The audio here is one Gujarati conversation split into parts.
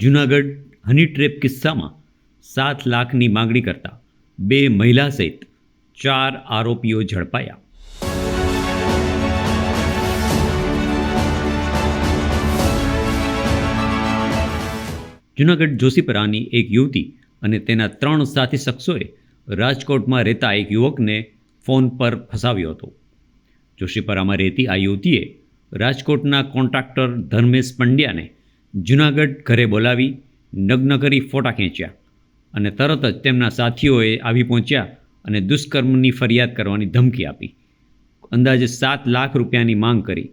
જૂનાગઢ હની ટ્રેપ કિસ્સામાં સાત લાખની માગણી કરતા બે મહિલા સહિત ચાર આરોપીઓ ઝડપાયા. જૂનાગઢ જોશીપરાની એક યુવતી અને તેના ત્રણ સાથી શખ્સોએ રાજકોટમાં રહેતા એક યુવકને ફોન પર ફસાવ્યો હતો. જોશીપરામાં રહેતી આ યુવતીએ રાજકોટના કોન્ટ્રાક્ટર ધર્મેશ પંડ્યાને જૂનાગઢ ઘરે બોલાવી નગ્ન કરી ફોટા ખેંચ્યા અને તરત જ તેમના સાથીઓએ આવી પહોંચ્યા અને દુષ્કર્મની ફરિયાદ કરવાની ધમકી આપી. અંદાજે સાત લાખ રૂપિયાની માંગ કરી.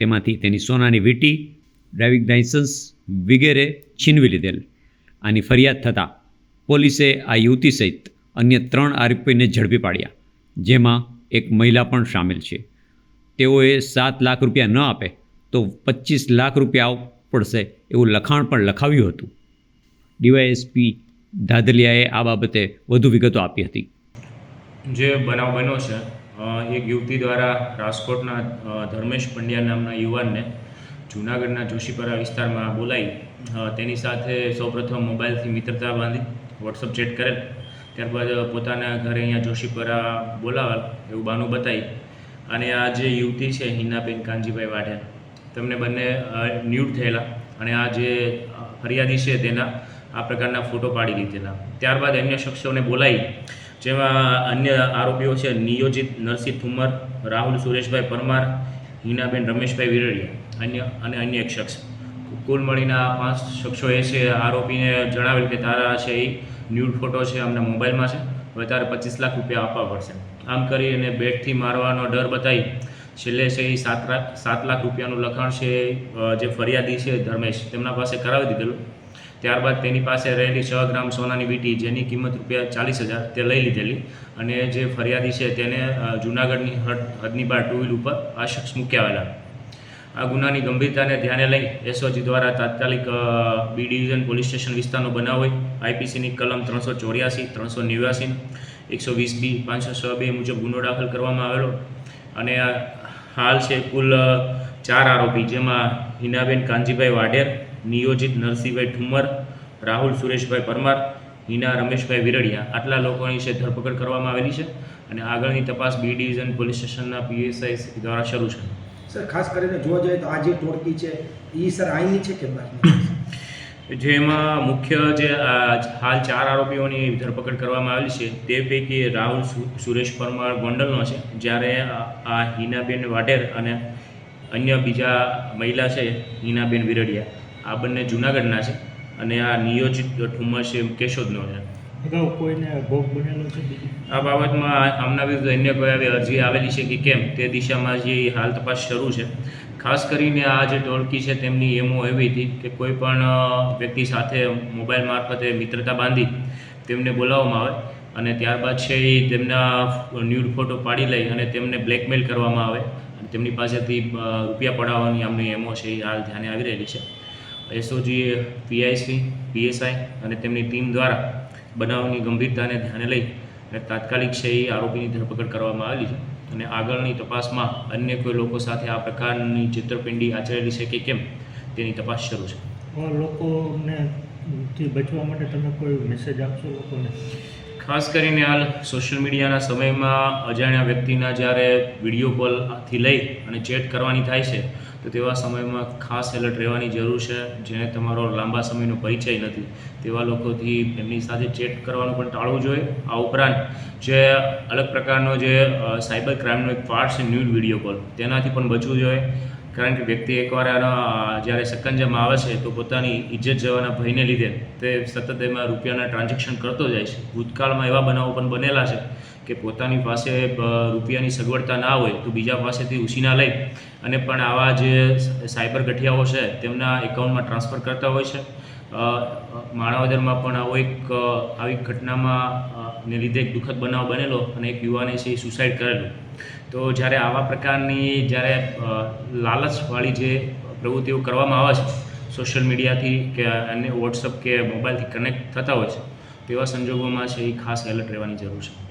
તેમાંથી તેની સોનાની વીંટી, ડ્રાઇવિંગ લાઇસન્સ વગેરે છીનવી લીધેલ. આની ફરિયાદ થતાં પોલીસે આ યુવતી સહિત અન્ય ત્રણ આરોપીને ઝડપી પાડ્યા, જેમાં એક મહિલા પણ સામેલ છે. તેઓએ સાત લાખ રૂપિયા ન આપે તો પચીસ લાખ રૂપિયા પડશે એવું લખાણ પણ લખાવ્યું હતું. ડીવાયએસપી ધાદલિયાએ આ બાબતે વધુ વિગતો આપી હતી. જે બનાવ બન્યો છે એક યુવતી દ્વારા રાજકોટના ધર્મેશ પંડ્યા નામના યુવાનને જૂનાગઢના જોશીપરા વિસ્તારમાં બોલાવી તેની સાથે સૌપ્રથમ મોબાઈલથી મિત્રતા બાંધી, વોટ્સઅપ ચેટ કરેલ. ત્યારબાદ પોતાના ઘરે અહીંયા જોશીપરા બોલાવેલ એવું બાનું બતાવી, અને આ જે યુવતી છે, હિનાબેન કાનજીભાઈ વાઢેર તેમને બંને ન્યૂડ થયેલા અને આ જે ફરિયાદી છે તેના, આ પ્રકારના ફોટો પાડી લીધેલા. ત્યારબાદ અન્ય શખ્સોને બોલાવી, જેમાં અન્ય આરોપીઓ છે નિયોજિત નરસિંહ ઠુમર રાહુલ સુરેશભાઈ પરમાર, હિનાબેન રમેશભાઈ વિરડિયા, અન્ય, અને અન્ય એક શખ્સ. કુલ મળીને આ પાંચ શખ્સોએ છે આરોપીને જણાવેલ કે તારા છે એ ન્યૂડ ફોટો છે અમને મોબાઈલમાં છે. હવે તારે પચીસ લાખ રૂપિયા આપવા પડશે. આમ કરી અને બેટથી મારવાનો ડર બતાવી છેલ્લે છે એ સાત સાત લાખ રૂપિયાનું લખાણ છે જે ફરિયાદી છે ધર્મેશ, તેમના પાસે કરાવી દીધેલું. ત્યારબાદ તેની પાસે રહેલી છ ગ્રામ સોનાની વીટી, જેની કિંમત રૂપિયા ચાલીસ હજાર, તે લઈ લીધેલી અને જે ફરિયાદી છે તેને જૂનાગઢની હદ હદની બહાર ટુ વ્હીલ ઉપર આ શખ્સ મૂકી આ ગુનાની ગંભીરતાને ધ્યાને લઈ એસઓજી દ્વારા તાત્કાલિક બી ડિવિઝન પોલીસ સ્ટેશન વિસ્તારનો બનાવ હોય. આઈપીસીની કલમ ત્રણસો ચોર્યાસી, ત્રણસો નેવ્યાસી એકસો વીસ બી, પાંચસો છ બે મુજબ ગુનો દાખલ કરવામાં આવેલો. અને હાલ છે કુલ ચાર આરોપી, જેમાં હિનાબેન કાનજીભાઈ વાઢેર, નિયોજિત નરસિંહભાઈ ઠુમર, રાહુલ સુરેશભાઈ પરમાર, હિના રમેશભાઈ વિરડિયા. આટલા લોકોની છે ધરપકડ કરવામાં આવેલી છે અને આગળની તપાસ બી ડિવિઝન પોલીસ સ્ટેશનના પીએસઆઈ દ્વારા શરૂ છે. સર, ખાસ કરીને જોવા જઈએ તો આ જે ટોળકી છે એ સર આઈની છે કે બહારની? જેમાં મુખ્ય જે હાલ ચાર આરોપીઓની ધરપકડ કરવામાં આવેલી છે તે પૈકી રાહુલ સુરેશ પરમાર ગોંડલનો છે જ્યારે આ- હિનાબેન વાઢેર અને અન્ય બીજા મહિલા છે હિનાબેન વિરડિયા આ બંને જૂનાગઢના છે અને આ નિયોજિત ઠુમ્મસ કેશોદનો છે. અગાઉ કોઈને ભોગ બનેલો છે આ બાબતમાં આમના વિરુદ્ધ અન્ય કોઈ આવી અરજી આવેલી છે કે કેમ તે દિશામાં જે હાલ તપાસ શરૂ છે ખાસ કરીને આ જે ટોળકી છે તેમની એમો એવી હતી કે કોઈ પણ વ્યક્તિ સાથે મોબાઈલ મારફતે મિત્રતા બાંધી તેમને બોલાવવામાં આવે અને ત્યારબાદ છે એ તેમના ન્યૂડ ફોટો પાડી લઈ અને તેમને બ્લેકમેલ કરવામાં આવે અને તેમની પાસેથી રૂપિયા પડાવવાની આમની એમો છે એ હાલ ધ્યાને આવી રહેલી છે. એસઓજીએ પીઆઈસી પીએસઆઈ અને તેમની ટીમ દ્વારા બનાવની ગંભીરતાને ધ્યાને લઈ અને તાત્કાલિક છે એ આરોપીની ધરપકડ કરવામાં આવેલી છે. અને આગળની તપાસમાં અન્ય કોઈ લોકો સાથે આ પ્રકારની છેતરપિંડી આચરેલી છે કે કેમ તેની તપાસ શરૂ છે. લોકોને થી બચવા માટે તમે કોઈ મેસેજ આપશો લોકોને? ખાસ કરીને હાલ સોશિયલ મીડિયાના સમયમાં અજાણ્યા વ્યક્તિના જ્યારે વીડિયો કોલથી લઈ અને ચેટ કરવાની થાય છે તો તેવા સમયમાં ખાસ એલર્ટ રહેવાની જરૂર છે, જેને તમારો લાંબા સમયનો પરિચય નથી. તેવા લોકોથી એમની સાથે ચેટ કરવાનું પણ ટાળવું જોઈએ. આ ઉપરાંત જે અલગ પ્રકારનો જે સાયબર ક્રાઇમનો એક પાર્ટ છે ન્યૂડ વીડિયો કોલ, તેનાથી પણ બચવું જોઈએ. કારણ કે વ્યક્તિ એકવાર આના, જ્યારે સકંજામાં આવે છે, તો પોતાની ઇજ્જત જવાના ભયને લીધે તે સતત એમાં રૂપિયાના ટ્રાન્ઝેક્શન કરતો જાય છે. ભૂતકાળમાં એવા બનાવો પણ બનેલા છે કે પોતાની પાસે રૂપિયાની સગવડતા ના હોય તો બીજા પાસેથી ઉછીના લઈ અને પણ આવા જે સાયબર ગઠિયાઓ છે, તેમના એકાઉન્ટમાં ટ્રાન્સફર કરતા હોય છે. માણાવદરમાં પણ આવો એક આવી ઘટનામાં ને લીધે એક દુઃખદ બનાવ બનેલો અને એક યુવાને છે એ સુસાઇડ કરેલું. તો જ્યારે આવા પ્રકારની જ્યારે લાલચવાળી જે પ્રવૃત્તિઓ કરવામાં આવે છે, સોશિયલ મીડિયાથી કે અને વોટ્સઅપ કે મોબાઈલથી કનેક્ટ થતા હોય છે, તેવા સંજોગોમાં છે એ ખાસ એલર્ટ રહેવાની જરૂર છે.